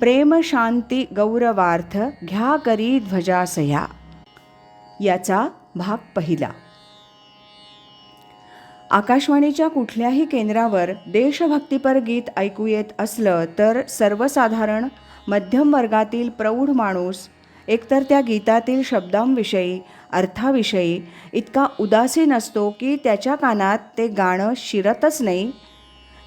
प्रेम शांती गौरवार्थ घ्या करी ध्वजासया. याचा भाग पहिला. आकाशवाणीच्या कुठल्याही केंद्रावर देशभक्तीपर गीत ऐकू येत असलं तर सर्वसाधारण मध्यम वर्गातील प्रौढ माणूस एकतर त्या गीतातील शब्दांविषयी अर्थाविषयी इतका उदासीन असतो की त्याच्या कानात ते गाणं शिरतच नाही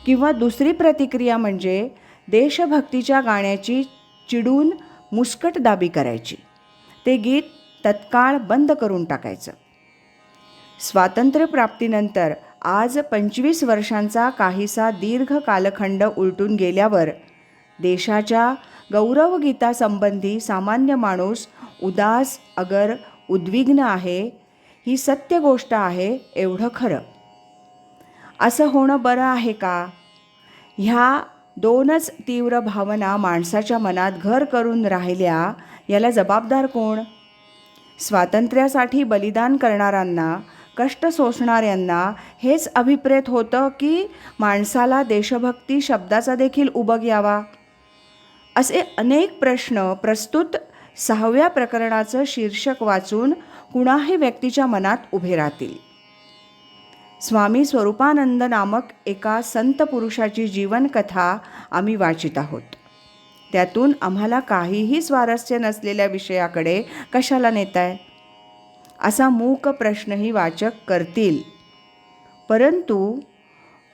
किंवा दुसरी प्रतिक्रिया म्हणजे देशभक्तीच्या गाण्याची चिडून मुस्कटदाबी करायची. ते गीत तत्काळ बंद करून टाकायचं. स्वातंत्र्यप्राप्तीनंतर आज पंचवीस वर्षांचा काहीसा दीर्घ कालखंड उलटून गेल्यावर देशाच्या गौरवगीतासंबंधी सामान्य माणूस उदास अगर उद्विग्न आहे ही सत्य गोष्ट आहे एवढं खरं. असं होणं बरं आहे का? ह्या दोनच तीव्र भावना माणसाच्या मनात घर करून राहिल्या याला जबाबदार कोण? स्वातंत्र्यासाठी बलिदान करणाऱ्यांना कष्ट सोसणाऱ्यांना हेच अभिप्रेत होतं की माणसाला देशभक्ती शब्दाचा देखील उबग यावा? असे अनेक प्रश्न प्रस्तुत सहाव्या प्रकरणाचं शीर्षक वाचून कुणाही व्यक्तीच्या मनात उभे राहतील. स्वामी स्वरूपानंद नामक एका संत पुरुषाची जीवनकथा आम्ही वाचित आहोत. त्यातून आम्हाला काहीही स्वारस्य नसलेल्या विषयाकडे कशाला नेताय? असा मूक प्रश्नही वाचक करतील. परंतु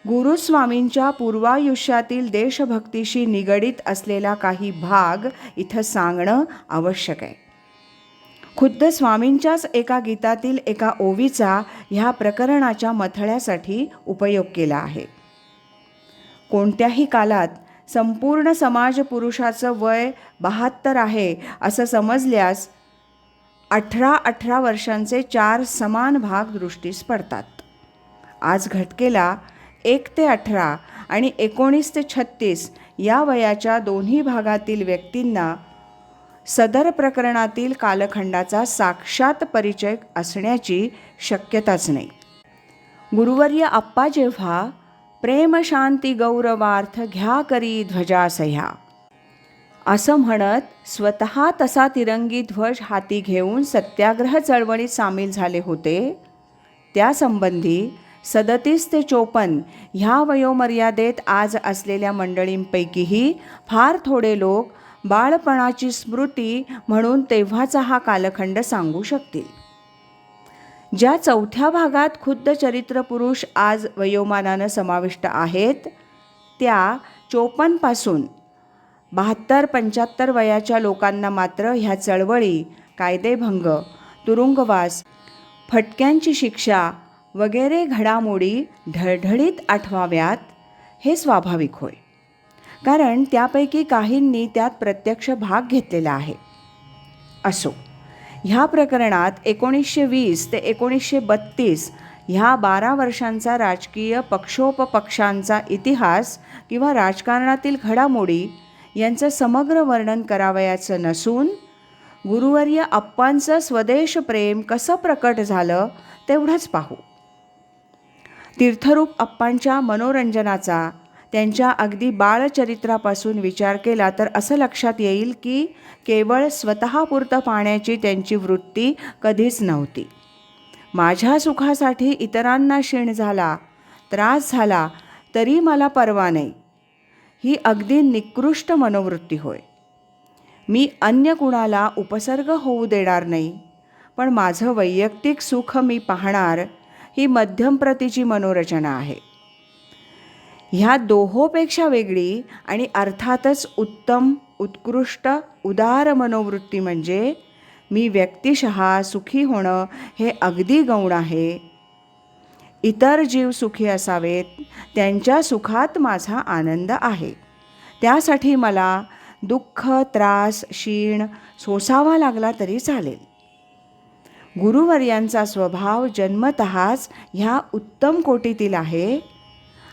गुरुस्वामींच्या पूर्वायुष्यातील देशभक्तीशी निगडीत असलेला काही भाग इथं सांगणं आवश्यक आहे. खुद्द स्वामींच्याच एका गीतातील एका ओवीचा ह्या प्रकरणाच्या मथळ्यासाठी उपयोग केला आहे. कोणत्याही कालात संपूर्ण समाज पुरुषाचं वय बहात्तर आहे असं समजल्यास अठरा अठरा वर्षांचे चार समान भाग दृष्टीस पडतात. आज घटकेला एक ते अठरा आणि एकोणीस ते छत्तीस या वयाच्या दोन्ही भागातील व्यक्तींना सदर प्रकरणातील कालखंडाचा साक्षात परिचय असण्याची शक्यताच नाही. गुरुवर्य आप्पा जेव्हा प्रेमशांती गौरवार्थ घ्या करी ध्वजासह्या. असं म्हणत स्वतः तसा तिरंगी ध्वज हाती घेऊन सत्याग्रह चळवळीत सामील झाले होते. त्यासंबंधी सदतीस ते चोपन्न ह्या वयोमर्यादेत आज असलेल्या मंडळींपैकीही फार थोडे लोक बाळपणाची स्मृती म्हणून तेव्हाचा हा कालखंड सांगू शकतील. ज्या चौथ्या भागात खुद्द चरित्रपुरुष आज वयोमानानं समाविष्ट आहेत त्या चोपनपासून बहात्तर पंच्याहत्तर वयाच्या लोकांना मात्र ह्या चळवळी कायदेभंग तुरुंगवास फटक्यांची शिक्षा वगैरे घडामोडी ढळढळीत आठवाव्यात हे स्वाभाविक होय. कारण त्यापैकी काहींनी त्यात प्रत्यक्ष भाग घेतलेला आहे. असो ह्या प्रकरणात एकोणीसशे वीस ते एकोणीसशे बत्तीस ह्या बारा वर्षांचा राजकीय पक्षोपपक्षांचा इतिहास किंवा राजकारणातील घडामोडी यांचं समग्र वर्णन करावयाचं नसून गुरुवर्य अप्पांचं स्वदेश प्रेम कसं प्रकट झालं तेवढंच पाहू. तीर्थरूप अप्पांच्या मनोरंजनाचा त्यांच्या अगदी बाळचरित्रापासून विचार केला तर असं लक्षात येईल की केवळ स्वतःपुरतं पाण्याची त्यांची वृत्ती कधीच नव्हती. माझ्या सुखासाठी इतरांना क्षीण झाला त्रास झाला तरी मला पर्वा नाही. ही अगदी निकृष्ट मनोवृत्ती होय. मी अन्य कुणाला उपसर्ग होऊ देणार नाही पण माझं वैयक्तिक सुख मी पाहणार ही मध्यम प्रतीची मनोरचना आहे. ह्या दोहोपेक्षा वेगळी आणि अर्थातच उत्तम उत्कृष्ट उदार मनोवृत्ती म्हणजे मी व्यक्तिशः सुखी होणं हे अगदी गौण आहे. इतर जीव सुखी असावेत त्यांच्या सुखात माझा आनंद आहे. त्यासाठी मला दुःख त्रास क्षीण सोसावा लागला तरी चालेल. गुरुवर्यांचा स्वभाव जन्मतःच ह्या उत्तम कोटीतील आहे.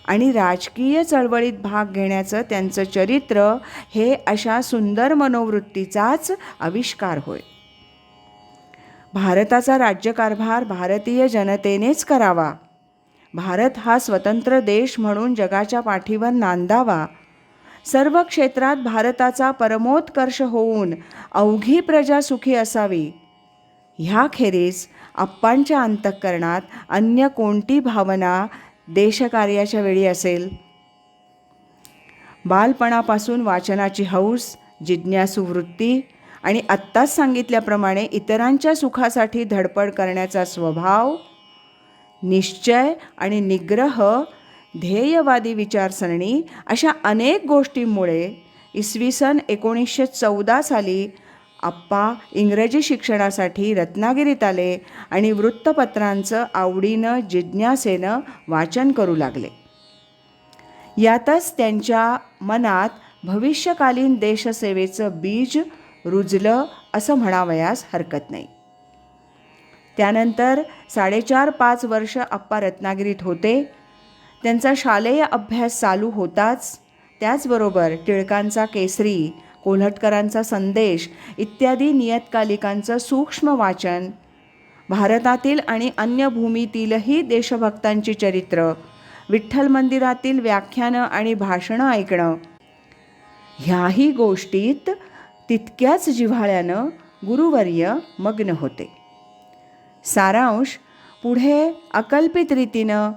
आणि राजकीय चळवळीत भाग घेण्याचं त्यांचं चरित्र हे अशा सुंदर मनोवृत्तीचाच आविष्कार होय. भारताचा राज्यकारभार भारतीय जनतेनेच करावा. भारत हा स्वतंत्र देश म्हणून जगाच्या पाठीवर नांदावा. सर्व क्षेत्रात भारताचा परमोत्कर्ष होऊन अवघी प्रजा सुखी असावी. ह्याखेरीज आप्पांच्या अंतःकरणात अन्य कोणती भावना देशकार्याच्या वेळी असेल. बालपणापासून वाचनाची हौस जिज्ञासू वृत्ती आणि आत्ताच सांगितल्याप्रमाणे इतरांच्या सुखासाठी धडपड करण्याचा स्वभाव निश्चय आणि निग्रह ध्येयवादी विचारसरणी अशा अनेक गोष्टींमुळे इसवी सन एकोणीसशे चौदा साली आप्पा इंग्रजी शिक्षणासाठी रत्नागिरीत आले आणि वृत्तपत्रांचं आवडीनं जिज्ञासेनं वाचन करू लागले. यातच त्यांच्या मनात भविष्यकालीन देशसेवेचं बीज रुजलं असं म्हणावयास हरकत नाही. त्यानंतर साडेचार पाच वर्ष आप्पा रत्नागिरीत होते. त्यांचा शालेय अभ्यास चालू होताच त्याचबरोबर टिळकांचा केसरी कोल्हटकरांचा संदेश इत्यादी नियतकालिकांचं सूक्ष्म वाचन. भारतातील आणि अन्य भूमीतीलही देशभक्तांची चरित्र. विठ्ठल मंदिरातील व्याख्यानं आणि भाषणं ऐकणं. ह्याही गोष्टीत तितक्याच जिव्हाळ्यानं गुरुवर्य मग्न होते. सारांश पुढे अकल्पित रीतीनं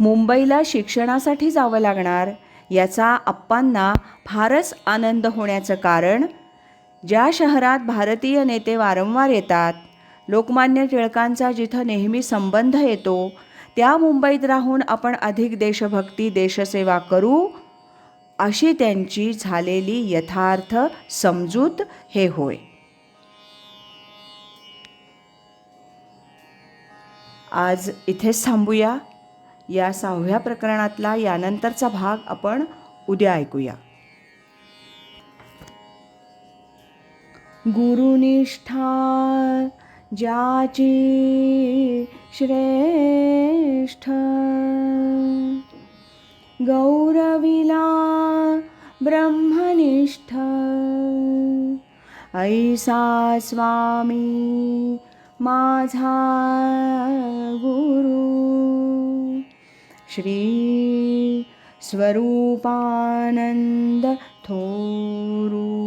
मुंबईला शिक्षणासाठी जावं लागणार याचा आप्पांना फारच आनंद होण्याचं कारण ज्या शहरात भारतीय नेते वारंवार येतात लोकमान्य टिळकांचा जिथं नेहमी संबंध येतो त्या मुंबईत राहून आपण अधिक देशभक्ती देशसेवा करू अशी त्यांची झालेली यथार्थ समजूत हे होय. आज इथेच थांबूया. या सहाव्या प्रकरणातला यानंतरचा भाग आपण उद्या ऐकूया. गुरुनिष्ठा ज्याची श्रेष्ठ गौरविला ब्रह्मनिष्ठ ऐसा स्वामी माझा गुरु. श्री स्वरूपानंद थोरू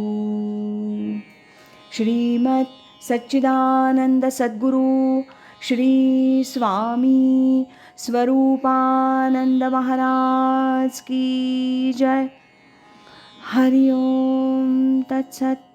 श्रीमत् सच्चिदानंद सद्गुरु श्री स्वामी स्वरूपानंद महाराज की जय। हरिओम तत्सत।